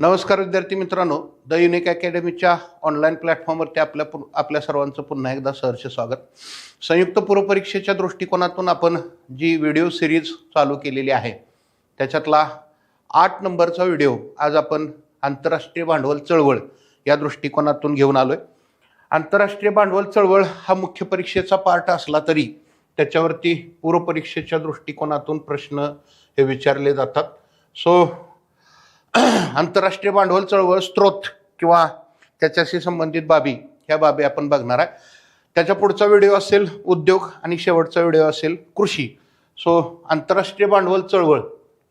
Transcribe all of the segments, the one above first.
नमस्कार विद्यार्थी मित्रांनो द युनिक अकॅडमीच्या ऑनलाईन प्लॅटफॉर्मवरती आपल्या पु- आपल्या सर्वांचं पुन्हा एकदा सहर्ष स्वागत. संयुक्त पूर्वपरीक्षेच्या दृष्टिकोनातून आपण जी व्हिडिओ सिरीज चालू केलेली आहे त्याच्यातला आठ नंबरचा व्हिडिओ आज आपण आंतरराष्ट्रीय भांडवल चळवळ या दृष्टिकोनातून घेऊन आलो आहे आंतरराष्ट्रीय भांडवल चळवळ हा मुख्य परीक्षेचा पार्ट असला तरी त्याच्यावरती पूर्वपरीक्षेच्या दृष्टिकोनातून प्रश्न हे विचारले जातात. सो आंतरराष्ट्रीय भांडवल चळवळ स्त्रोत किंवा त्याच्याशी संबंधित बाबी ह्या बाबी आपण बघणार आहे. त्याच्या पुढचा व्हिडिओ असेल उद्योग आणि शेवटचा व्हिडिओ असेल कृषी. सो आंतरराष्ट्रीय भांडवल चळवळ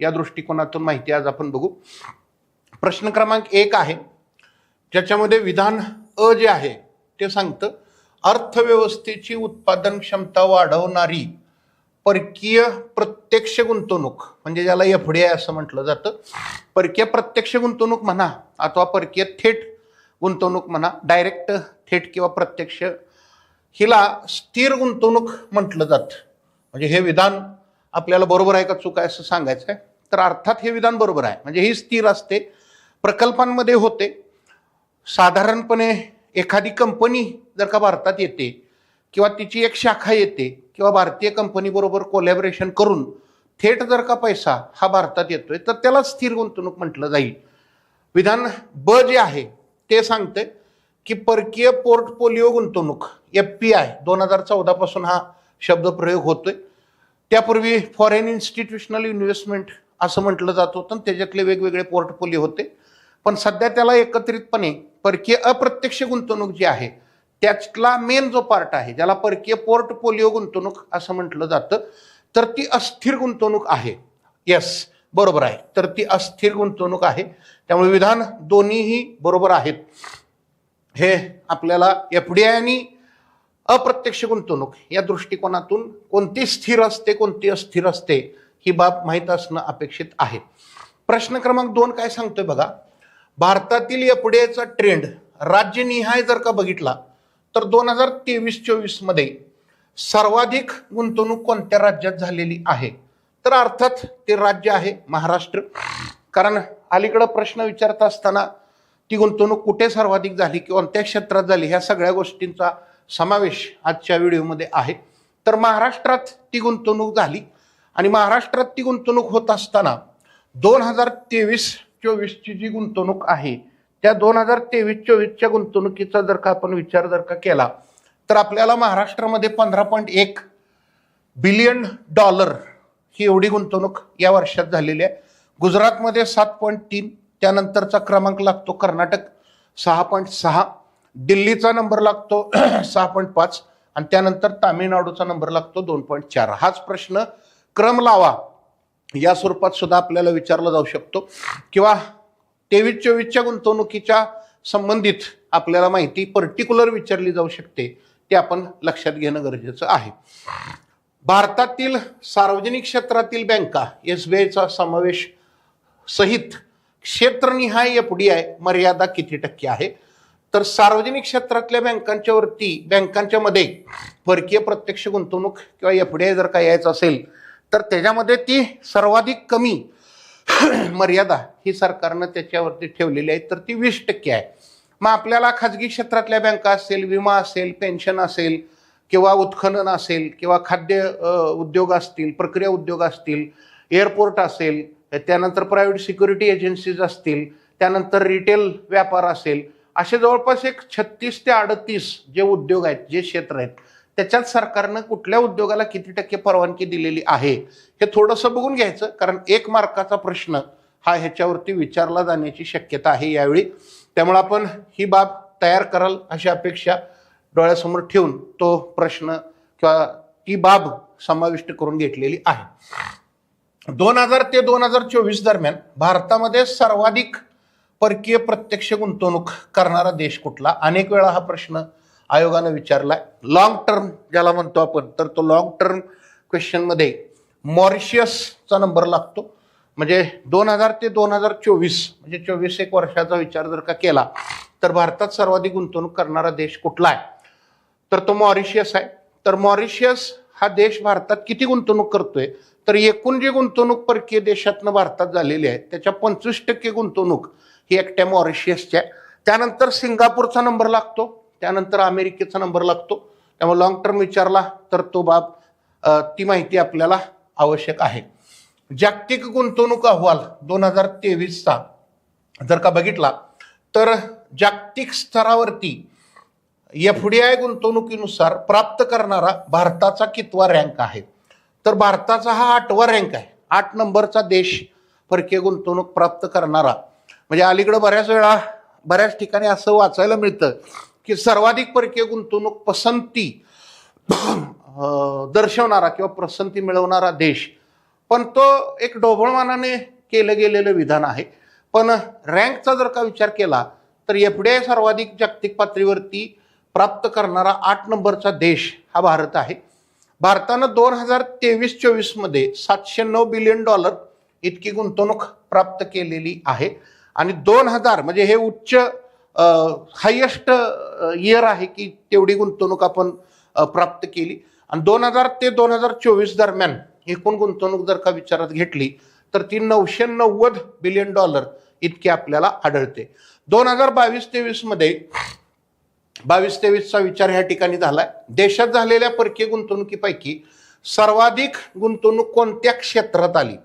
या दृष्टिकोनातून माहिती आज आपण बघू. प्रश्न क्रमांक एक आहे ज्याच्यामध्ये विधान अ जे आहे ते सांगतं अर्थव्यवस्थेची उत्पादन क्षमता वाढवणारी परकीय प्रत्यक्ष गुंतवणूक म्हणजे ज्याला एफ डी आय असं म्हटलं जातं परकीय प्रत्यक्ष गुंतवणूक म्हणा अथवा परकीय थेट गुंतवणूक म्हणा डायरेक्ट थेट किंवा प्रत्यक्ष हिला स्थिर गुंतवणूक म्हटलं जातं. म्हणजे हे विधान आपल्याला बरोबर आहे का चूक आहे असं सांगायचं आहे तर अर्थात हे विधान बरोबर आहे. म्हणजे ही स्थिर असते प्रकल्पांमध्ये होते. साधारणपणे एखादी कंपनी जर का भारतात येते किंवा तिची एक शाखा येते किंवा भारतीय कंपनीबरोबर कोलॅबरेशन करून थेट जर का पैसा हा भारतात येतोय तर त्याला स्थिर गुंतवणूक म्हटलं जाईल. विधान ब जे आहे ते सांगते की परकीय पोर्टफोलिओ गुंतवणूक एफ पी आय दोन हजार चौदापासून हा शब्दप्रयोग होतोय. त्यापूर्वी फॉरेन इन्स्टिट्यूशनल इन्व्हेस्टमेंट असं म्हटलं जात होतं आणि त्याच्यातले वेगवेगळे पोर्टफोलिओ होते. पण सध्या त्याला एकत्रितपणे परकीय अप्रत्यक्ष गुंतवणूक जी आहे त्यातला मेन जो पार्ट आहे ज्याला परकीय पोर्टफोलिओ गुंतवणूक असं म्हटलं जातं तर ती अस्थिर गुंतवणूक आहे. येस बरोबर आहे. तर ती अस्थिर गुंतवणूक आहे. त्यामुळे विधान दोन्हीही बरोबर आहेत. हे आपल्याला एफ डी आय आणि अप्रत्यक्ष गुंतवणूक या दृष्टिकोनातून कोणती स्थिर असते कोणती अस्थिर असते ही बाब माहीत असणं अपेक्षित आहे. प्रश्न क्रमांक दोन काय सांगतोय बघा? भारतातील एफ डी आयचा ट्रेंड राज्यनिहाय जर का बघितला तर दोन हजार तेवीस चोवीसमध्ये सर्वाधिक गुंतवणूक कोणत्या राज्यात झालेली आहे? तर अर्थात ते राज्य आहे महाराष्ट्र. कारण अलीकडं प्रश्न विचारत असताना ती गुंतवणूक कुठे सर्वाधिक झाली किंवा कोणत्या क्षेत्रात झाली ह्या सगळ्या गोष्टींचा समावेश आजच्या व्हिडिओमध्ये आहे. तर महाराष्ट्रात ती गुंतवणूक झाली आणि महाराष्ट्रात ती गुंतवणूक होत असताना दोन हजार तेवीस चोवीसची जी गुंतवणूक आहे त्या दोन हजार तेवीस चोवीसच्या गुंतवणुकीचा जर का आपण विचार जर का केला तर आपल्याला महाराष्ट्रामध्ये पंधरा पॉईंट एक बिलियन डॉलर ही एवढी गुंतवणूक या वर्षात झालेली आहे. गुजरातमध्ये सात पॉईंट तीन त्यानंतरचा क्रमांक लागतो कर्नाटक सहा पॉईंट सहा दिल्लीचा नंबर लागतो सहा पॉईंट पाच आणि त्यानंतर तामिळनाडूचा नंबर लागतो दोन पॉईंट चार. हाच प्रश्न क्रम लावा. या स्वरूपात सुद्धा आपल्याला विचारला जाऊ शकतो. किंवा तेवीस चोवीसच्या गुंतवणुकीच्या संबंधित आपल्याला माहिती पर्टिक्युलर विचारली जाऊ शकते. ते आपण लक्षात घेणं गरजेचं आहे. भारतातील सार्वजनिक क्षेत्रातील बँका एस बी आयचा समावेश सहित क्षेत्रनिहाय एफ डी आय मर्यादा किती टक्के आहे? तर सार्वजनिक क्षेत्रातल्या बँकांच्या वरती बँकांच्या मध्ये परकीय प्रत्यक्ष गुंतवणूक किंवा एफ डी आय जर का यायचं असेल तर त्याच्यामध्ये ती सर्वाधिक कमी मर्यादा ही सरकारनं त्याच्यावरती ठेवलेली आहे तर ती वीस टक्के आहे. मग आपल्याला खाजगी क्षेत्रातल्या बँका असेल विमा असेल पेन्शन असेल किंवा उत्खनन असेल किंवा खाद्य उद्योग असतील प्रक्रिया उद्योग असतील एअरपोर्ट असेल त्यानंतर प्रायव्हेट सिक्युरिटी एजन्सीज असतील त्यानंतर रिटेल व्यापार असेल असे जवळपास एक छत्तीस ते अडतीस जे उद्योग आहेत जे क्षेत्र आहेत त्याच्यात सरकारनं कुठल्या उद्योगाला किती टक्के परवानगी दिलेली आहे हे थोडंसं बघून घ्यायचं. कारण एक मार्काचा प्रश्न हा ह्याच्यावरती विचारला जाण्याची शक्यता आहे यावेळी. त्यामुळे आपण ही बाब तयार कराल अशी अपेक्षा डोळ्यासमोर ठेवून तो प्रश्न किंवा ती बाब समाविष्ट करून घेतलेली आहे. दोन हजार ते दोन हजार चोवीस दरम्यान भारतामध्ये सर्वाधिक परकीय प्रत्यक्ष गुंतवणूक करणारा देश कुठला? अनेक वेळा हा प्रश्न आयोगानं विचारला लॉंग टर्म ज्याला म्हणतो आपण तर तो लॉंग टर्म क्वेश्चनमध्ये मॉरिशियसचा नंबर लागतो. म्हणजे दोन हजार ते दोन हजार चोवीस म्हणजे चोवीस एक वर्षाचा विचार जर का केला तर भारतात सर्वाधिक गुंतवणूक करणारा देश कुठला आहे? तर तो मॉरिशियस आहे. तर मॉरिशियस हा देश भारतात किती गुंतवणूक करतोय? तर एकूण जी गुंतवणूक परकीय देशातनं भारतात झालेली आहे त्याच्या पंचवीस टक्के गुंतवणूक ही एकट्या मॉरिशियसच्या आहे. त्यानंतर सिंगापूरचा नंबर लागतो. त्यानंतर अमेरिकेचा नंबर लागतो. त्यामुळे लॉंग टर्म विचारला तर तो बाब ती माहिती आपल्याला आवश्यक आहे. जागतिक गुंतवणूक अहवाल दोन हजार तेवीसचा जर का बघितला तर जागतिक स्तरावरती एफ डी आय गुंतवणुकीनुसार प्राप्त करणारा भारताचा कितवा रँक आहे? तर भारताचा हा आठवा रँक आहे. आठ नंबरचा देश परकीय गुंतवणूक प्राप्त करणारा. म्हणजे अलीकडं बऱ्याच वेळा बऱ्याच ठिकाणी असं वाचायला मिळतं की सर्वाधिक परकीय गुंतवणूक पसंती दर्शवणारा किंवा पसंती मिळवणारा देश. पण तो एक ढोबळमानाने केलं गेलेलं विधान आहे. पण रँकचा जर का विचार केला तर एफ डी आय सर्वाधिक जागतिक पातळीवरती प्राप्त करणारा आठ नंबरचा देश हा भारत आहे. भारतानं दोन हजार तेवीस चोवीसमध्ये सातशे नऊ बिलियन डॉलर इतकी गुंतवणूक प्राप्त केलेली आहे. आणि दोन हजार म्हणजे हे उच्च हायेस्ट इयर आहे की तेवढी गुंतवणूक आपण प्राप्त केली. आणि दोन हजार ते दोन हजार चोवीस दरम्यान एकूण गुंतवणूक जर का विचारात घेतली तर ती नऊशे नव्वद बिलियन डॉलर इतकी आपल्याला आढळते. दोन हजार बावीस तेवीसमध्ये बावीस तेवीसचा विचार ह्या ठिकाणी झालाय. देशात झालेल्या परकीय गुंतवणुकीपैकी सर्वाधिक गुंतवणूक कोणत्या क्षेत्रात आली?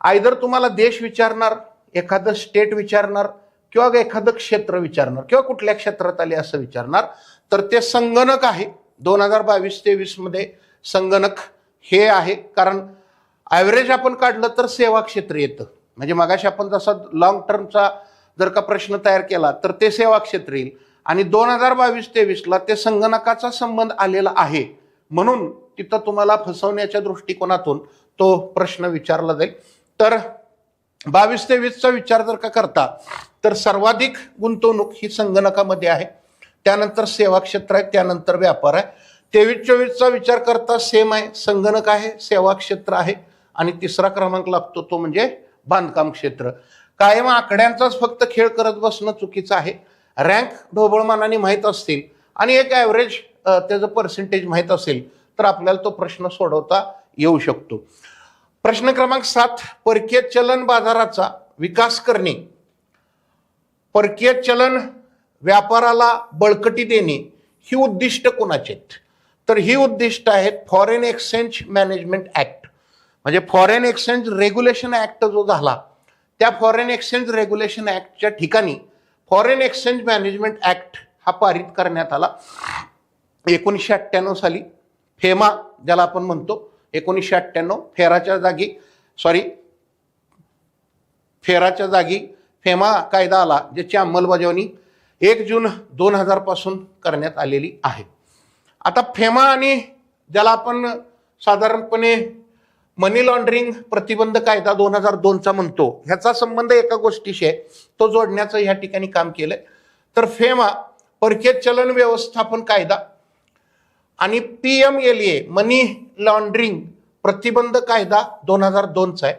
आयदर तुम्हाला देश विचारणार एखादं स्टेट विचारणार किंवा एखादं क्षेत्र विचारणार किंवा कुठल्या क्षेत्रात आले असं विचारणार तर ते संगणक आहे. दोन हजार बावीस तेवीसमध्ये संगणक हे आहे. कारण ॲव्हरेज आपण काढलं तर सेवा क्षेत्र येतं. म्हणजे मगाशी आपण जसा लॉंग टर्मचा जर का प्रश्न तयार केला तर ते सेवा क्षेत्र येईल. आणि दोन हजार बावीस तेवीसला ते संगणकाचा संबंध आलेला आहे. म्हणून तिथं तुम्हाला फसवण्याच्या दृष्टिकोनातून तो प्रश्न विचारला जाईल. तर बावीस तेवीसचा विचार जर का करता तर सर्वाधिक गुंतवणूक ही संगणकामध्ये आहे. त्यानंतर सेवा क्षेत्र आहे त्यानंतर व्यापार आहे. तेवीस चोवीसचा विचार करता सेम आहे संगणक आहे सेवा क्षेत्र आहे. आणि तिसरा क्रमांक लागतो तो म्हणजे बांधकाम क्षेत्र. कायम आकड्यांचाच फक्त खेळ करत बसणं चुकीचं आहे. रँक ढोबळमानाने माहीत असतील आणि एक ॲव्हरेज त्याचं पर्सेंटेज माहीत असेल तर आपल्याला तो प्रश्न सोडवता येऊ शकतो. प्रश्न क्रमांक सात परकीय चलन बाजाराचा विकास करणे. परकीय चलन व्यापाराला बळकटी देणे ही उद्दिष्ट कोणाची आहेत? तर ही उद्दिष्ट आहेत फॉरेन एक्सचेंज मॅनेजमेंट ॲक्ट म्हणजे फॉरेन एक्सचेंज रेग्युलेशन ॲक्ट जो झाला त्या फॉरेन एक्सचेंज रेग्युलेशन ॲक्टच्या ठिकाणी फॉरेन एक्सचेंज मॅनेजमेंट ॲक्ट हा पारित करण्यात आला. एकोणीसशे अठ्ठ्याण्णव साली फेमा ज्याला आपण म्हणतो एकोणीसशे अठ्ठ्याण्णव फेराच्या जागी सॉरी फेराच्या जागी फेमा कायदा आला ज्याची अंमलबजावणी एक जून दोन हजारपासून करण्यात आलेली आहे. आता फेमा आणि ज्याला आपण साधारणपणे मनी लॉन्ड्रिंग प्रतिबंध कायदा दोन हजार दोनचा म्हणतो ह्याचा संबंध एका गोष्टीशी आहे. तो जोडण्याचं ह्या ठिकाणी काम केलंय. तर फेमा परकीय चलन व्यवस्थापन कायदा आणि P M L A money laundering प्रतिबंध कायदा दोन हजार दोनचा आहे.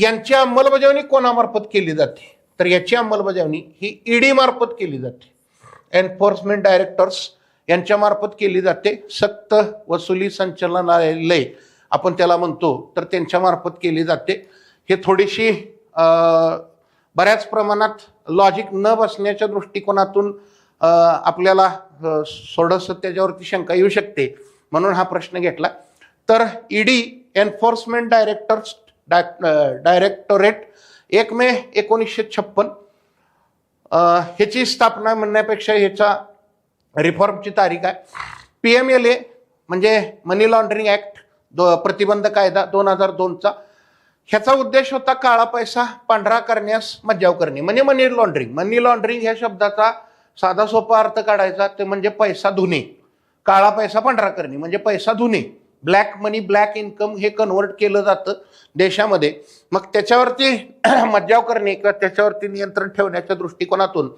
यांची अंमलबजावणी कोणामार्फत केली जाते? तर याची अंमलबजावणी ही ईडी मार्फत केली जाते. एन्फोर्समेंट डायरेक्टर्स यांच्यामार्फत केली जाते. सक्त वसुली संचालनालय आपण त्याला म्हणतो तर त्यांच्यामार्फत केली जाते. हे थोडीशी बऱ्याच प्रमाणात लॉजिक न बसण्याच्या दृष्टिकोनातून आपल्याला सोडस त्याच्यावरती शंका येऊ शकते. म्हणून हा प्रश्न घेतला. तर ईडी एन्फोर्समेंट डायरेक्टर्स डाय डायरेक्टोरेट एक मे एकोणीसशे छप्पन. ह्याची स्थापना म्हणण्यापेक्षा ह्याचा रिफॉर्मची तारीख आहे. पी एम एल ए म्हणजे मनी लॉन्ड्रिंग ॲक्ट दो प्रतिबंध कायदा दोन हजार दोनचा. ह्याचा उद्देश होता काळा पैसा पांढरा करण्यास मज्जाव करणे. म्हणजे मनी लॉन्ड्रिंग मनी लॉन्ड्रिंग ह्या शब्दाचा साधा सोपा अर्थ काढायचा ते म्हणजे पैसा धुणे. काळा पैसा पांढरा करणे म्हणजे पैसा धुणे. ब्लॅक मनी ब्लॅक इन्कम हे कन्वर्ट केलं जातं. देशामध्ये. मग त्याच्यावरती मज्जाव करणे किंवा त्याच्यावरती नियंत्रण ठेवण्याच्या दृष्टिकोनातून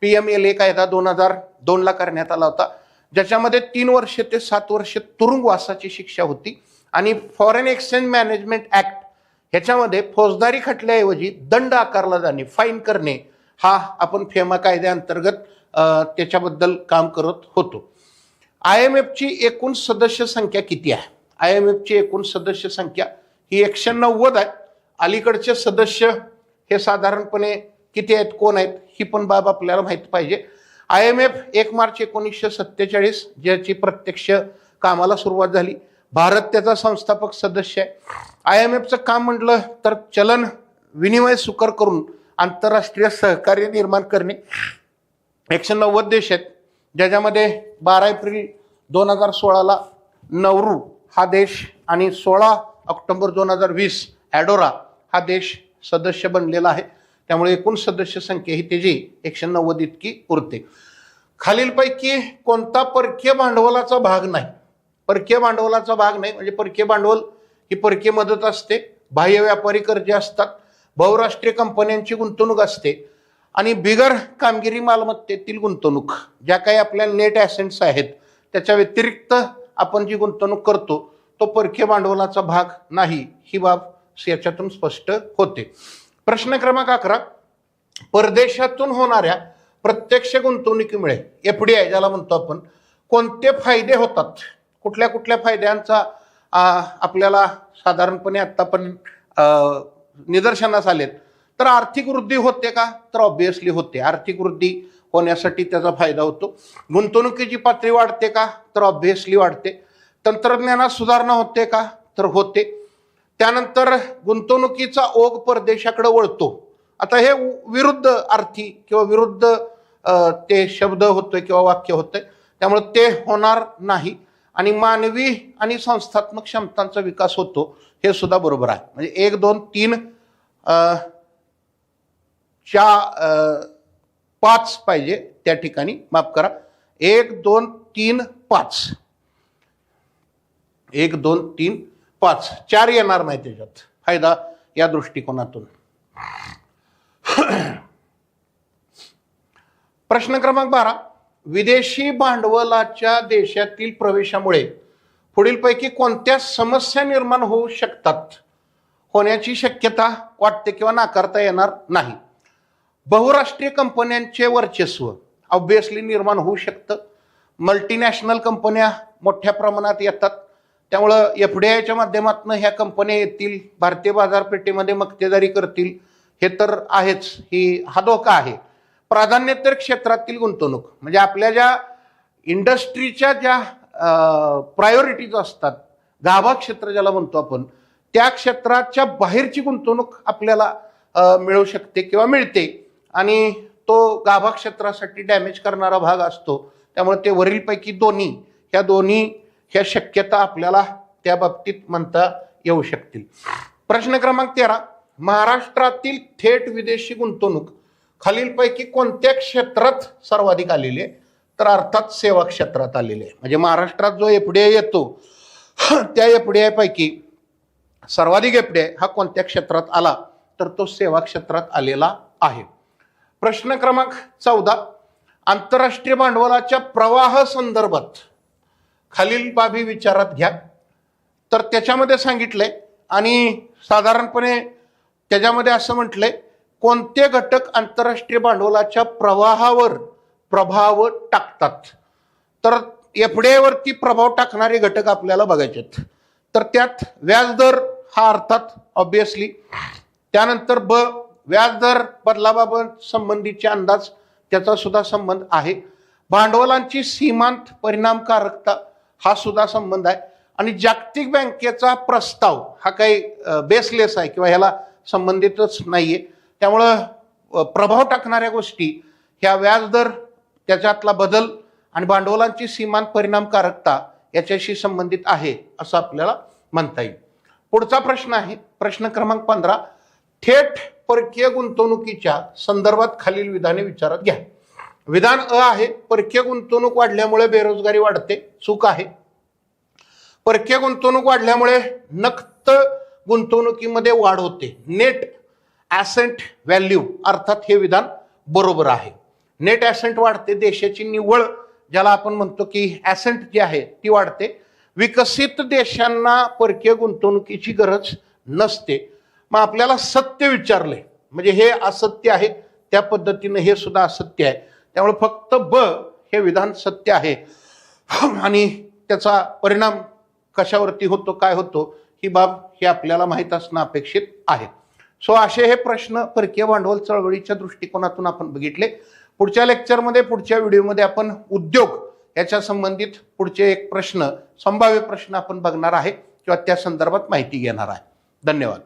पी एम एल ए कायदा दोन हजार दोनला करण्यात आला होता. ज्याच्यामध्ये तीन वर्षे ते सात वर्षे तुरुंगवासाची शिक्षा होती आणि फॉरेन एक्सचेंज मॅनेजमेंट ऍक्ट ह्याच्यामध्ये फौजदारी खटल्याऐवजी दंड आकारला जाणे फाईन करणे हा आपण फेमा कायद्याअंतर्गत त्याच्याबद्दल काम करत होतो. आय एम एफची एकूण सदस्य संख्या किती आहे? आय एम एफची एकूण सदस्य संख्या ही एकशे नव्वद आहे अलीकडचे सदस्य हे साधारणपणे किती आहेत कोण आहेत ही पण बाब आपल्याला माहीत पाहिजे. आय एम एफ एक मार्च एकोणीसशे सत्तेचाळीस ज्याची प्रत्यक्ष कामाला सुरुवात झाली. भारत त्याचा संस्थापक सदस्य आहे. आय एम एफचं काम म्हटलं तर चलन विनिमय सुकर करून आंतरराष्ट्रीय सहकार्य निर्माण करणे. एकशे नव्वद देश आहेत ज्याच्यामध्ये बारा एप्रिल दोन हजार सोळाला नवरू हा देश आणि सोळा ऑक्टोबर दोन हजार वीस ॲडोरा हा देश सदस्य बनलेला आहे. त्यामुळे एकूण सदस्य संख्या ही त्याची एकशे नव्वद इतकी उरते. खालीलपैकी कोणता परकीय भांडवलाचा भाग नाही. परकीय भांडवलाचा भाग नाही म्हणजे परकीय भांडवल ही परकीय मदत असते बाह्य व्यापारी कर्जे असतात बहुराष्ट्रीय कंपन्यांची गुंतवणूक असते आणि बिगर कामगिरी मालमत्तेतील गुंतवणूक ज्या काही आपल्या नेट ॲसेट्स आहेत त्याच्या व्यतिरिक्त आपण जी गुंतवणूक करतो तो परकीय भांडवलाचा भाग नाही ही बाब याच्यातून स्पष्ट होते. प्रश्न क्रमांक अकरा परदेशातून होणाऱ्या प्रत्यक्ष गुंतवणुकीमुळे एफ डी आय ज्याला म्हणतो आपण कोणते फायदे होतात? कुठल्या कुठल्या फायद्यांचा आपल्याला साधारणपणे आत्ता पण निदर्शनास आलेत. तर आर्थिक वृद्धी होते का? तर ऑब्विसली होते. आर्थिक वृद्धी होण्यासाठी त्याचा फायदा होतो. गुंतवणुकीची पातळी वाढते का? तर ऑब्विसली वाढते. तंत्रज्ञानात सुधारणा होते का? तर होते. त्यानंतर गुंतवणुकीचा ओघ परदेशाकडे वळतो. आता हे विरुद्ध अर्थी किंवा विरुद्ध ते शब्द होतोय किंवा वाक्य होतंय. त्यामुळे ते होणार नाही. आणि मानवी आणि संस्थात्मक क्षमतांचा विकास होतो. हे सुद्धा बरोबर आहे. म्हणजे एक दोन तीन च्या पाच पाहिजे त्या ठिकाणी. माफ करा. एक दोन तीन पाच. एक दोन तीन पाच. चार येणार नाही त्याच्यात. फायदा या दृष्टिकोनातून. प्रश्न क्रमांक बारा. विदेशी भांडवलाच्या देशातील प्रवेशामुळे पुढीलपैकी कोणत्या समस्या निर्माण होऊ शकतात? होण्याची शक्यता वाटते किंवा नाकारता येणार नाही. बहुराष्ट्रीय कंपन्यांचे वर्चस्व ऑब्विसली निर्माण होऊ शकतं. मल्टीनॅशनल कंपन्या मोठ्या प्रमाणात येतात. त्यामुळं एफ डी आयच्या माध्यमातून ह्या कंपन्या येतील भारतीय बाजारपेठेमध्ये मक्तेदारी करतील हे तर आहेच ही हा धोका आहे. प्राधान्यतर क्षेत्रातील गुंतवणूक म्हणजे आपल्या ज्या इंडस्ट्रीच्या ज्या प्रायोरिटीज असतात गाभा क्षेत्र ज्याला म्हणतो आपण त्या क्षेत्राच्या बाहेरची गुंतवणूक आपल्याला मिळू शकते किंवा मिळते. आणि तो गाभा क्षेत्रासाठी डॅमेज करणारा भाग असतो त्यामुळे ते वरीलपैकी दोन्ही ह्या दोन्ही ह्या शक्यता आपल्याला त्या बाबतीत म्हणता येऊ शकतील. प्रश्न क्रमांक तेरा महाराष्ट्रातील थेट विदेशी गुंतवणूक खालीलपैकी कोणत्या क्षेत्रात सर्वाधिक आलेली आहे? तर अर्थात सेवा क्षेत्रात आलेली आहे. म्हणजे महाराष्ट्रात जो एफडीआय येतो त्या एफडीआय पैकी सर्वाधिक एफडीआय हा कोणत्या क्षेत्रात आला? तर तो सेवा क्षेत्रात आलेला आहे. प्रश्न क्रमांक चौदा आंतरराष्ट्रीय भांडवलाच्या प्रवाह संदर्भात खालील बाबी विचारात घ्या. तर त्याच्यामध्ये सांगितलंय आणि साधारणपणे त्याच्यामध्ये असं म्हटलंय कोणते घटक आंतरराष्ट्रीय भांडवलाच्या प्रवाहावर प्रभाव टाकतात? तर एफडीआयवरती प्रभाव टाकणारे घटक आपल्याला बघायचे आहेत. तर त्यात व्याजदर हा अर्थात ऑब्विसली त्यानंतर ब व्याजदर बदलाबाबत संबंधीचे अंदाज त्याचा सुद्धा संबंध आहे. भांडवलांची सीमांत परिणामकारकता हा सुद्धा संबंध आहे. आणि जागतिक बँकेचा प्रस्ताव हा काही बेसलेस आहे किंवा ह्याला संबंधितच नाही आहे त्यामुळं प्रभाव टाकणाऱ्या गोष्टी ह्या व्याजदर त्याच्यातला बदल आणि भांडवलांची सीमांत परिणामकारकता याच्याशी संबंधित आहे असं आपल्याला म्हणता येईल. पुढचा प्रश्न आहे प्रश्न क्रमांक पंधरा. थेट परकीय गुंतवणुकीच्या संदर्भात खालील विधाने विचारात घ्या. विधान अ आहे परकीय गुंतवणूक वाढल्यामुळे बेरोजगारी वाढते चूक आहे. परकीय गुंतवणूक वाढल्यामुळे नक्त गुंतवणुकीमध्ये वाढ होते. नेट ॲसेंट व्हॅल्यू अर्थात हे विधान बरोबर आहे. नेट ॲसेंट वाढते देशाची निव्वळ ज्याला आपण म्हणतो की ॲसेंट जी आहे ती वाढते. विकसित देशांना परकीय गुंतवणुकीची गरज नसते. मग आपल्याला सत्य विचारले म्हणजे हे असत्य आहे त्या पद्धतीनं हे सुद्धा असत्य आहे. त्यामुळे फक्त ब हे विधान सत्य आहे. आणि त्याचा परिणाम कशावरती होतो काय होतो ही बाब हे आपल्याला माहीत असणं अपेक्षित आहे. सो असे हे प्रश्न परकीय भांडवल चळवळीच्या दृष्टिकोनातून आपण बघितले. पुढच्या लेक्चरमध्ये पुढच्या व्हिडिओमध्ये आपण उद्योग याच्या संबंधित पुढचे एक प्रश्न संभाव्य प्रश्न आपण बघणार आहे किंवा त्या संदर्भात माहिती घेणार आहे. धन्यवाद.